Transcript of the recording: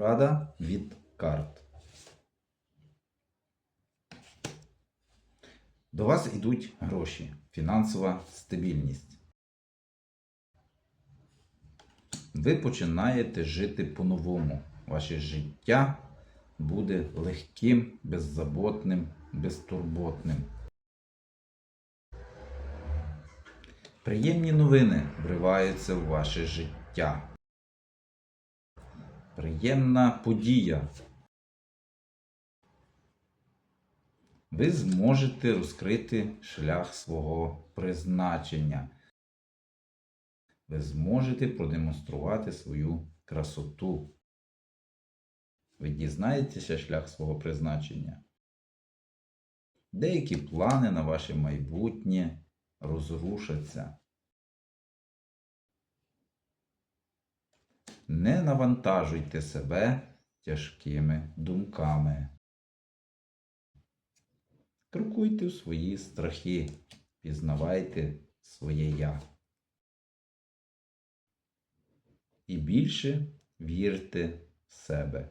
Порада від карт. До вас йдуть гроші, фінансова стабільність. Ви починаєте жити по-новому. Ваше життя буде легким, беззаботним, безтурботним. Приємні новини вриваються в ваше життя. Приємна подія. Ви зможете розкрити шлях свого призначення. Ви зможете продемонструвати свою красоту. Ви дізнаєтеся шлях свого призначення. Деякі плани на ваше майбутнє розрушаться. Не навантажуйте себе тяжкими думками. Крокуйте в свої страхи, пізнавайте своє я. І більше вірте в себе.